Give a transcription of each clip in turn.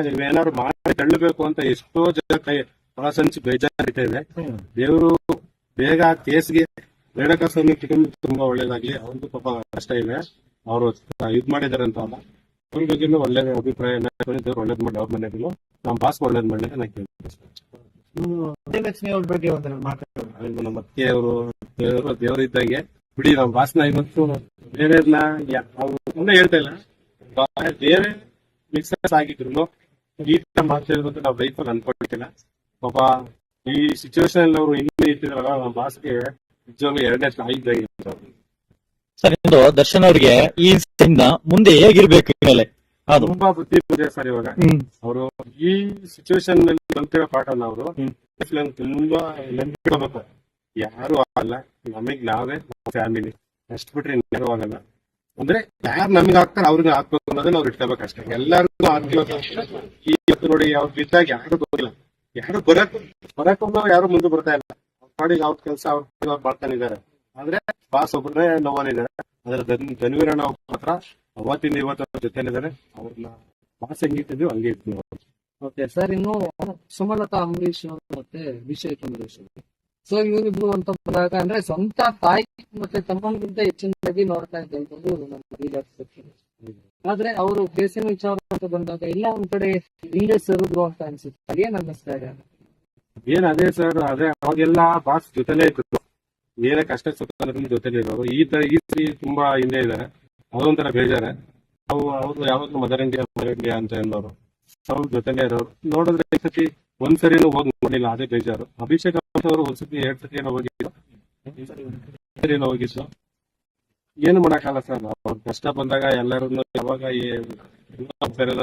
ನೀವೇನಾದ್ರು ಮಾಡಿ ತಳ್ಳಬೇಕು ಅಂತ ಎಷ್ಟೋ ಜನ ಕೈ ಒಳಸಂಚಿ ಬೇಜಾರಿದ್ದೇವೆ. ಇದೆ ದೇವರು ಬೇಗ ಕೇಸ್ಗೆ ರೇಣುಕಾ ಸ್ವಾಮಿ ಕುಟುಂಬ ತುಂಬಾ ಒಳ್ಳೇದಾಗ್ಲಿ. ಅವ್ರಿಗೂ ಪಾಪ ಕಷ್ಟ ಇದೆ. ಅವರು ಇದ್ ಮಾಡಿದಾರೆ ಅಂತ ಅಲ್ಲ. ಅವ್ರ ಬಗ್ಗೆನೂ ಒಳ್ಳೆ ಅಭಿಪ್ರಾಯ ದೇವ್ರು ಒಳ್ಳೇದ್ ಮಾಡಿ ಅವ್ರ ಮನೆಗೂ ನಮ್ಮ ಬಾಸ್ ಒಳ್ಳೇದ್ ಮಾಡಿ ನಾ ಕೇಳಿ ಅವ್ರ ಬಗ್ಗೆ ಒಂದು ನಮ್ಮ ಅತ್ತೆ ಅವರು ದೇವರು ದೇವ್ರು ಇದ್ದಂಗೆ. ಬಿಡಿ ನಮ್ಮ ಬಾಸ್ನ ಇವತ್ತು ಬೇರೆಯವ್ರನ್ನ ಅವ್ರು ಹೇಳ್ತಾ ಇಲ್ಲ. ಬೇರೆ ಮಿಕ್ಸರ್ಸ್ ಆಗಿದ್ರು. ಈ ತರ ಮಾಡ್ತಿರೋದು ನಾವು ಲೈಫಲ್ಲಿ ಅನ್ಕೊಳ್ತಿಲ್ಲ ಪಾಪ ಈ ಸಿಚುವೇಶನ್ ಅಲ್ಲಿ ಅವರು ಹಿಂದೆ ಇರ್ತಿದ್ರಲ್ಲ ನಮ್ಮ ಬಾಸ್ಗೆ ನಿಜವಾಗ್ಲೂ ಎರಡನೇ ಇತ್ತು ಅವ್ರು. ಸರ್ ಇಂದು ದರ್ಶನ್ ಅವ್ರಿಗೆ ಈ ಸಿನ್ ಮುಂದೆ ಹೇಗಿರ್ಬೇಕು ಮೇಲೆ? ತುಂಬಾ ಬುದ್ಧಿ ಇದೆ ಸರ್ ಇವಾಗ. ಅವರು ಈ ಸಿಚುವೇಶನ್ನಲ್ಲಿ ಕಲ್ತಿರೋ ಪಾಠನ ಅವರು ತುಂಬಾ ನೆನ್ಪಿಡ್ಬೇಕು ಯಾರು ಆಗಲ್ಲ. ನಮಗ್ ನಾವೇ ಫ್ಯಾಮಿಲಿ ಅಷ್ಟು ಬಿಟ್ರೆ ಯಾರು ಆಗಲ್ಲ. ಅಂದ್ರೆ ಯಾರು ನಮ್ಗೆ ಹಾಕ್ತಾರೆ ಅವ್ರಿಗೆ ಹಾಕ್ಬೇಕು ಅನ್ನೋದನ್ನ ಅವ್ರು ಇಟ್ಕೋಬೇಕು ಅಷ್ಟೇ. ಎಲ್ಲರಿಗೂ ಈ ಇವತ್ತು ನೋಡಿ ಅವ್ರ ಬಿದ್ದಾಗ ಯಾರು ಗೊತ್ತಿಲ್ಲ. ಯಾರು ಬರಕ್ ಬರಕ್ ಯಾರು ಮುಂದೆ ಬರ್ತಾ ಇಲ್ಲ. ಪಾಡಿಗೆ ಅವ್ರ ಕೆಲಸ ಅವ್ರ ಮಾಡ್ತಾನೆ ಇದಾರೆ. ಆದ್ರೆ ಬಾಸ್ ಒಬ್ಬರೇ ನೋವನಿದ್ದಾರೆ ಅದ್ರ ಧನ್- ಧನ್ವೀರಣ್ಣ ಒಬ್ಬ ಮಾತ್ರ ಅವತ್ತಿಂದ ಇವತ್ತು ಅವ್ರ ಜೊತೆಲಿದ್ದಾರೆ ಅವ್ರನ್ನ ಬಾಸ್ ಹೆಂಗಿಟ್ಟಿದ್ವಿ ಹಂಗೆ ನಾವು. ಓಕೆ ಸರ್ ಇನ್ನು ಸುಮಲತಾ ಅಂಬರೀಶ್ ಮತ್ತೆ ವಿಷಯ ಅಂಬರೀಶ್ ಸೊ ಇವರಿಬ್ರು ಅಂತ ಬಂದಾಗ ಅಂದ್ರೆ ಸ್ವಂತ ತಾಯಿ ಮತ್ತೆ ತಮ್ಮಗಿಂತ ಹೆಚ್ಚಿನದಾಗಿ ನೋಡ್ತಾ ಇದ್ದಂಥದ್ದು ನಮ್ಮ. ಆದ್ರೆ ಅವರು ಬೇಸಿನ ವಿಚಾರ ಅಂತ ಬಂದಾಗ ಇಲ್ಲ ಒಂದ್ ಕಡೆ ಹಿಂದೆ ಸರಿದ್ರು ಅಂತ ಅನ್ಸುತ್ತೆ. ಏನ್ ಅನ್ನಿಸ್ತಾ ಇದೆ ಏನ್ ಅದೇ ಸರ್ ಅದೇ ಅವಾಗೆಲ್ಲ ಬಾಸ್ ಜೊತೆಲೇ ಇದ್ರು. ಏನೇ ಕಷ್ಟ ಸುಖದಲ್ಲಿ ಜೊತೆಲೇ ಇರೋರು. ಈ ತರ, ಈ ಸ್ತ್ರೀ ತುಂಬಾ ಹಿಂದೆ ಇದಾರೆ. ಅದೊಂಥರ ಬೇಜಾರೆ. ಅವು ಅವ್ರು ಯಾವಾಗ್ಲೂ ಮದರ್ ಇಂಡಿಯಾ ಮದರ್ ಇಂಡಿಯಾ ಅಂತ ಅನ್ನೋರು ಅವ್ರ ಜೊತೆಲೇ ಇರೋರು. ನೋಡಿದ್ರೆ ಈ ಸತಿ ಒಂದ್ಸರಿನೂ ಹೋಗಿ ನೋಡಿಲ್ಲ ಅದೇ ಬೇಜಾರು. ಅಭಿಷೇಕ್ ಅವರು ಒಂದ್ಸತಿ ಎರಡ್ ಸತಿ ಏನೋ ಏನೋ ಮಾಡಕ್ಕಾಗಲ್ಲ ಸರ್ ಅವ್ರ ಕಷ್ಟ ಬಂದಾಗ ಎಲ್ಲರೂ ಯಾವಾಗ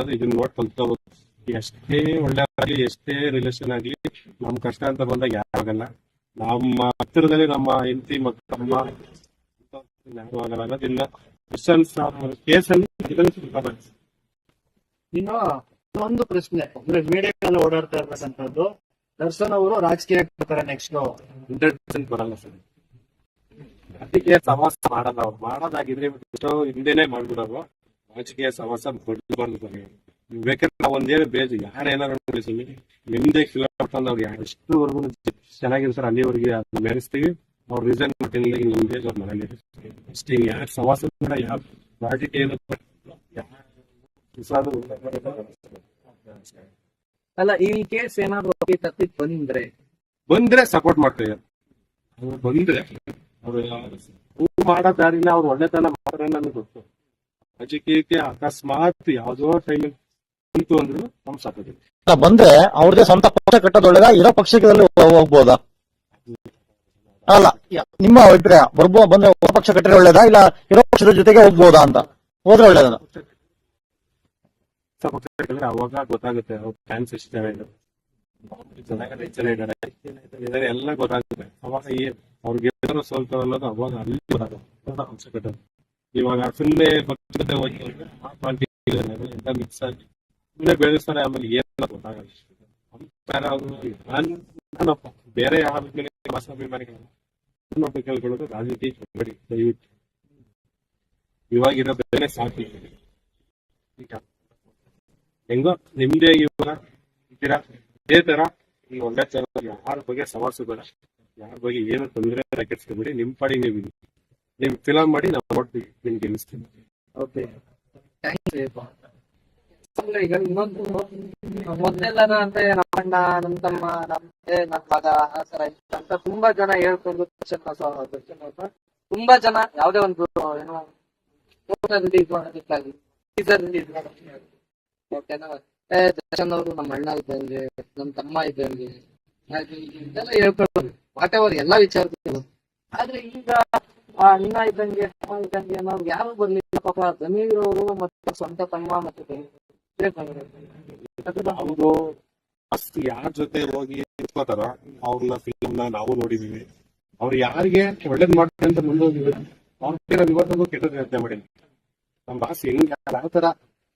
ಇದನ್ನ ನೋಡ್ ಕಲ್ತ್ಕೋಬೇಕು ಎಷ್ಟೇ ಒಳ್ಳೆ ಆಗ್ಲಿ, ಎಷ್ಟೇ ರಿಲೇಷನ್ ಆಗ್ಲಿ, ನಮ್ ಕಷ್ಟ ಅಂತ ಬಂದಾಗ ಯಾವಾಗಲ್ಲ ನಮ್ಮ ಹತ್ತಿರದಲ್ಲಿ ನಮ್ಮ ಹೆಂಡತಿ ಮತ್ತಮ್ಮ ಆಗಲ್ಲ ಕೇಸಲ್ಲಿ. ಇನ್ನು ಒಂದು ಪ್ರಶ್ನೆ. ಅಂದ್ರೆ ಮೀಡಿಯಾ ಓಡಾಡ್ತಾ ಇರ್ತಕ್ಕಂಥದ್ದು ದರ್ಶನ್ ಅವರು ರಾಜಕೀಯ ಬರ್ತಾರೆ ನೆಕ್ಸ್ಟ್ ಹಂಡ್ರೆಡ್ ಪರ್ಸೆಂಟ್ ಬರಲ್ಲ ಸರ್. ರಾಜಕೀಯ ಸವಾಸ ಮಾಡಲ್ಲ ಅವ್ರು. ಮಾಡೋದಾಗಿದ್ರೆ ಎಷ್ಟೋ ಹಿಂದೆನೆ ಮಾಡ್ಬಿಡೋರು. ರಾಜಕೀಯ ಸಮಾಸ ಬಿಡಬಾರ್ದು ಸರ್ ನೀವು ಬೇಕಾದ್ರೆ ಒಂದೇ ಬೇಜ್ ಯಾರೇನಾರು ಏನಾರು ತಿಳಿಸ್ತೀವಿ ನಿಮ್ದೇ ಕಿಲೋಮೀಟರ್ ಅವ್ರು ಯಾರು? ಎಷ್ಟುವರೆಗೂ ಸರ್ ಅಲ್ಲಿವರೆಗೆ ಮೆರೆಸ್ತೀವಿ. ಅವ್ರ ರೀಸನ್ ಮಟ್ಟಿಂದ ಬೇಜ್ ಅವ್ರ ಮನೇಲಿ. ಅಷ್ಟೇ ಯಾರು ಸವಾಸ ಬೇಡ, ಯಾರು ರಾಜಕೀಯ ಅಲ್ಲ ಈ ಕೇಸ್ ಏನಾದ್ರು ಬಂದ್ರೆ? ಬಂದ್ರೆ ಸಪೋರ್ಟ್ ಮಾಡ್ತೇವೆ. ಅವ್ರು ಬಂದ್ರೆ. ಅವ್ರು ಹೂ ಮಾಡೋ ದಾರಿನ ಅವ್ರು ಒಳ್ಳೆತನ ಮಾಡ್ತಾರೆ ನನಗೆ ಗೊತ್ತು. ರಾಜಕೀಯಕ್ಕೆ ಅಕಸ್ಮಾತ್ ಯಾವ್ದೋ ಟೈಮ್ ಬಂತು ಅಂದ್ರು ನಮ್ ಇಲ್ಲ, ಬಂದ್ರೆ ಅವ್ರದೇ ಸ್ವಂತ ಪಕ್ಷ ಕಟ್ಟೋದೊಳಗ ಇರೋ ಪಕ್ಷದಲ್ಲಿ ಹೋಗ್ಬೋದಾ? ಅಲ್ಲ ನಿಮ್ಮ ಅಭಿಪ್ರಾಯ ಬರ್ಬೋ ಬಂದ್ರೆ ಹೊಸ ಪಕ್ಷ ಕಟ್ಟರೆ ಒಳ್ಳೇದಾ? ಇಲ್ಲ ಇರೋ ಪಕ್ಷದ ಜೊತೆಗೆ ಹೋಗ್ಬೋದಾ ಅಂತ? ಹೋದ್ರೆ ಒಳ್ಳೇದ ಸಪೋರ್ಟ್ ಅವಾಗ ಗೊತ್ತಾಗುತ್ತೆ ಅವ್ರ ಫ್ಯಾನ್ಸ್ ಎಷ್ಟು ಚೆನ್ನಾಗಿದ್ದಾರೆ. ಎಲ್ಲ ಗೊತ್ತಾಗುತ್ತೆ. ಅವಾಗ ಅವ್ರಿಗೆ ಏನಾದ್ರು ಸ್ವಲ್ಪ ಅನ್ನೋದು ಅವಾಗ ಅಲ್ಲಿ ಗೊತ್ತಾಗುತ್ತೆ. ಕಟ್ಟೋದು ಇವಾಗ ಸುಮ್ಮನೆ ಪಕ್ಷದ ಹೋಗಿ ಆ ಎಲ್ಲ ಮಿಕ್ಸ್ ಆಗಿ. ಸುಮ್ಮನೆ ಬೆಳೆಸ್ತಾರೆ ಆಮೇಲೆ ಏನೆಲ್ಲ ಗೊತ್ತಾಗಲ್ಲ. ನಾನ್- ಬೇರೆ ಯಾವ ಅಭಿಮಾನಿಗಳು ಇನ್ನೊಬ್ಬ ಕೇಳ್ಕೊಳ್ಳೋದು ರಾಜನೀತಿ ದಯವಿಟ್ಟು. ಇವಾಗಿರೋ ಬೇರೆ ಸಾಕು. ಈಗ ಹೆಂಗೋ ನಿಮ್ದೇ ಇವಾಗ ಇದ್ದೀರಾ? ಇದೇ ತರ ಈ ಚಾನಲ್ ಯಾರ ಬಗ್ಗೆ ಸವಾಸು ಬೇಡ. ಯಾರ ಬಗ್ಗೆ ಏನು ತೊಂದರೆ ಕೆಡ್ಸ್ಕೊಬೇಡಿ. ನಿಮ್ ಪಾಡಿ ನೀವು. ನೀವು ಫಿಲಮ್ ಮಾಡಿ ನಾವು ನೋಡ್ತೀವಿ ನಿಮ್ಗೆ ಗೆಲ್ಲಿಸ್ತೀವಿ ಓಕೆ ಈಗ ಇನ್ನೊಂದು ಮೊದಲೆಲ್ಲರ ಅಂತ ನಮ್ಮಣ್ಣ ನಮ್ ತಮ್ಮ ಅತ್ತೆ, ನಮ್ ಮಗ ಅಂತ ತುಂಬಾ ಜನ ಹೇಳ್ಕೊಂಡು ತುಂಬಾ ಜನ ಯಾವ್ದೇ ಒಂದು ಏನೋ ಫೋಟೋ ರಿಲೀಸ್ ಮಾಡೋದಕ್ಕಾಗಿ ಟೀಸರ್ ರಿಲೀಸ್ ಓಕೆನಾ ಏ ದರ್ಶನ್ ನಮ್ಮ ಅಣ್ಣ ಇದ್ದಂಗೆ, ನಮ್ಮ ತಮ್ಮ ಇದ್ದಂಗೆ, ಹಾಗೆ ಇದೆಲ್ಲ ಹೇಳ್ಕೊಳ್ಳೋದು ವಾಟ್ ಎವರ್ ಎಲ್ಲಾ ವಿಚಾರಗಳು. ಆದ್ರೆ ಈಗ ಅಣ್ಣ ಇದ್ದಂಗೆ, ತಮ್ಮ ಇದ್ದಂಗೆ ನಾವು ಯಾರು ಬರ್ಲಿಲ್ಲ ಪಾಪ ಮತ್ತೆ ಸ್ವಂತ ತಮ್ಮ ಮತ್ತೆ. ಅವರು ಫಸ್ಟ್ ಯಾರ ಜೊತೆ ಹೋಗಿ ಇಟ್ಕೋತಾರ ಅವ್ರನ್ನ ಫಿಲ್ಮ್ ನಾವು ನೋಡಿದೀವಿ. ಅವ್ರು ಯಾರಿಗೆ ಒಳ್ಳೇದ್ ಮಾಡ್ತಾರೆ ಅಂತ ಮುಂದೋಗಿದ್ರು, ಅವ್ರ ನಾವು ಇವತ್ತಿಗೂ ಕೆಟ್ಟದ್ ಯೋಚನೆ ಮಾಡಿಲ್ಲ ನಮ್ ಭಾಷೆ ಹೆಂಗ್ ಯಾವ ತರ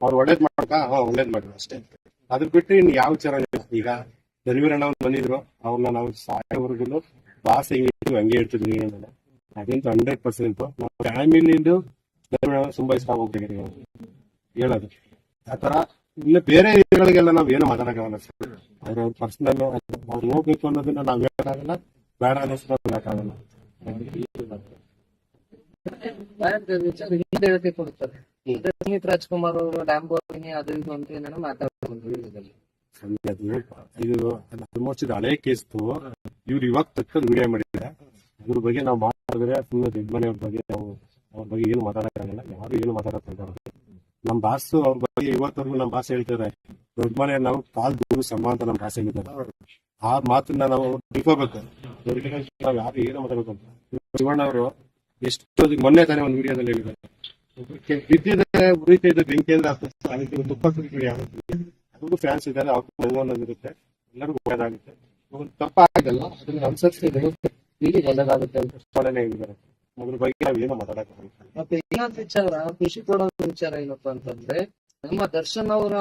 ಅವ್ರು ಒಳ್ಳೇದ್ ಮಾಡ್ಬೇಕಾ? ಹಾ, ಒಳ್ಳೇದ್ ಮಾಡಿದ್ರು ಅಷ್ಟೇ. ಅದ್ರ ಬಿಟ್ಟು ಇನ್ ಯಾವ ಇಲ್ಲ ಈಗ? ಧನ್ವೀರಣ್ಣ ಅವ್ರು ಬಂದಿದ್ರು, ಅವ್ರನ್ನ ನಾವು ಸಾಯೋವರೆಗೂ ಬಾಸ್ ಹೆಂಗಿದ್ರು ಹಂಗೆ ಇರ್ತಿದ್ವಿ ಅನ್ನೋದು ಅದಂತೂ ಹಂಡ್ರೆಡ್ ಪರ್ಸೆಂಟ್ ಫ್ಯಾಮಿಲಿಂದು ಧನ್ವೀರಣ್ಣ ತುಂಬಾ ಇಷ್ಟ ಹೋಗ್ಬೇಕು ಹೇಳೋದು. ಆತರ ಇನ್ನು ಬೇರೆ ಹೀರೋಗಳಿಗೆಲ್ಲ ನಾವ್ ಏನು ಮಾತಾಡಕ್ಕಾಗಲ್ಲ ಸರ್. ಅವ್ರ ಪರ್ಸನಲ್ ಅವ್ರು ಹೋಗ್ಬೇಕು ಅನ್ನೋದನ್ನ ನಾವ್ ಹೇಳಕ್ಕಾಗಲ್ಲ, ಬೇಡ ಅನ್ನೋ ಹೇಳಕ್ಕಾಗಲ್ಲ. ಬೇರೆ ವಿಚಾರ ಹಿಂದೆ ಕೊಡುತ್ತದೆ ಪುನೀತ್ ರಾಜ್ಕುಮಾರ್ ಅವರು ಲ್ಯಾಂಬೋರ್ಗಿನಿ ಅದು ಇದು ಅಂತ ಏನೇನೋ ಮಾತಾಡ್ಕೊಂಡು ವಿಡಿಯೋದಲ್ಲಿ ಇದು ಆಲ್ಮೋಸ್ಟ್ ಇದು ಹಳೆ ಕೇಸ್ತು ಇವ್ರು ಇವಾಗ ತಕ್ಕ ವಿಡಿಯೋ ಮಾಡಿದ್ರೆ ಅದ್ರ ಬಗ್ಗೆ ನಾವು ಮಾತಾಡಿದ್ರೆ ಸುಮ್ಮನೆ ದೊಡ್ಡ ಮನೆಯವ್ರ ಬಗ್ಗೆ ನಾವು ಅವ್ರ ಬಗ್ಗೆ ಏನು ಮಾತಾಡಕ್ಕಾಗಲ್ಲ. ಯಾರು ಏನು ಮಾತಾಡಕ್ಕಾಗಲ್ಲ. ನಮ್ ಬಾಸ್ ಅವ್ರ ಬಗ್ಗೆ ಇವತ್ತವರೆಗೂ ನಮ್ ಭಾಷೆ ಹೇಳ್ತಾರೆ. ದೊಡ್ಡ ಮನೆ ನಾವು ಕಾಲ್ ದೂರು ಸಮ ಅಂತ ನಮ್ ಭಾಷೆ ಹೇಳಿದ್ದಾರೆ. ಆ ಮಾತನ್ನ ನಾವು ತಿಳ್ಕೋಬೇಕು. ನಾವು ಯಾರು ಏನು ಮಾತಾಡ್ಬೇಕು ಶಿವಣ್ಣ ಅವರು ಎಷ್ಟು ಮೊನ್ನೆ ತಾನೇ ಒಂದು ವಿಡಿಯೋದಲ್ಲಿ ಹೇಳಿದ್ದಾರೆ. ಬಿದ್ದಿದ್ರೆ ಉರಿತಾ ಇದ್ದ ಬೆಂಕಿ ಅಂದ್ರೆ ತುಪ್ಪ ಅದಕ್ಕೂ ಫ್ಯಾನ್ಸ್ ಇದ್ದಾರೆ ಅವ್ರಿಗೂ ಅನ್ನೋದಿರುತ್ತೆ ಎಲ್ಲರಿಗೂ ಒಳ್ಳೇದಾಗುತ್ತೆ. ಒಂದು ತಪ್ಪಾಗಲ್ಲ ಅದನ್ನ ಅನುಸರಿಸಿದ್ರೆ ಇಲ್ಲಿ ಒಳ್ಳೇದಾಗುತ್ತೆ ಅಂತ ಸ್ಮರಣೆ ಹೇಳಿದ್ದಾರೆ ಅದ್ರ ಬಗ್ಗೆ ನಾವು ಏನು ಮಾತಾಡಕ್ಕಾಗಲ್ಲ ಮತ್ತೆ ಇನ್ನೊಂದು ವಿಚಾರ ಖುಷಿ ಕೊಡೋ ವಿಚಾರ ಏನಪ್ಪಾ ಅಂತಂದ್ರೆ, ನಮ್ಮ ದರ್ಶನ್ ಅವರ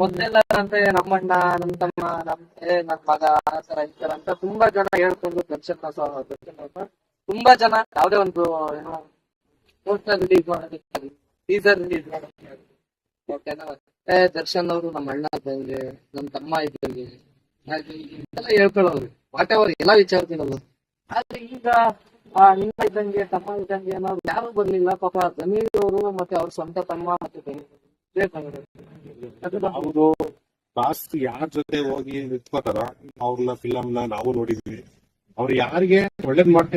ಮೊದಲೆಲ್ಲ ಅಂದ್ರೆ ನಮ್ಮಣ್ಣ ನಮ್ ತಮ್ಮ ನಮ್ ನನ್ ಮಗ, ಆ ತರ ಈ ತರ ಅಂತ ತುಂಬಾ ಜನ ಹೇಳ್ಕೊಂಡು ದರ್ಶನ್ ದರ್ಶನ್ ತುಂಬಾ ಜನ ಯಾವ್ದೇ ಒಂದು, ಏನೋ ಪೋಸ್ಟರ್ ರಿಲೀಸ್ ಮಾಡೋದಕ್ಕಾಗಲಿ ಟೀಸರ್ ರಿಲೀಸ್ ಮಾಡೋದಕ್ಕಾಗಲಿ ದರ್ಶನ್ ಅವರು ನಮ್ಮ ಅಣ್ಣ ಇದ್ದಂಗೆ, ನಮ್ಮ ತಮ್ಮ ಇದ್ದಂಗೆ, ಹಾಗೆ ಹೇಳ್ಕೊಳ್ಳೋರು. ವಾಟ್ ಎವರ್ ಎಲ್ಲ ವಿಚಾರದಿನಲ್ಲ ಆದ್ರೆ ಈಗ ನಿಮ್ಮ ಇದ್ದಂಗೆ, ತಮ್ಮ ಇದ್ದಂಗೆ ಅನ್ನೋರು ಯಾರು ಬರ್ಲಿಲ್ಲ. ಪಾಪ ಜಮೀನವರು ಮತ್ತೆ ಅವ್ರ ಸ್ವಂತ ತಮ್ಮ ಮತ್ತೆ ಹೌದು. ಬಾಸ್ ಯಾರ ಜೊತೆ ಹೋಗಿ ನಿಂತ್ಕೋತಾರ, ಅವ್ರನ್ನ ಫಿಲಮ್ ನಾವು ನೋಡಿದ್ವಿ. ಅವ್ರು ಯಾರಿಗೆ ಒಳ್ಳೇದ್ ಮಾಡ್ತೀನಿ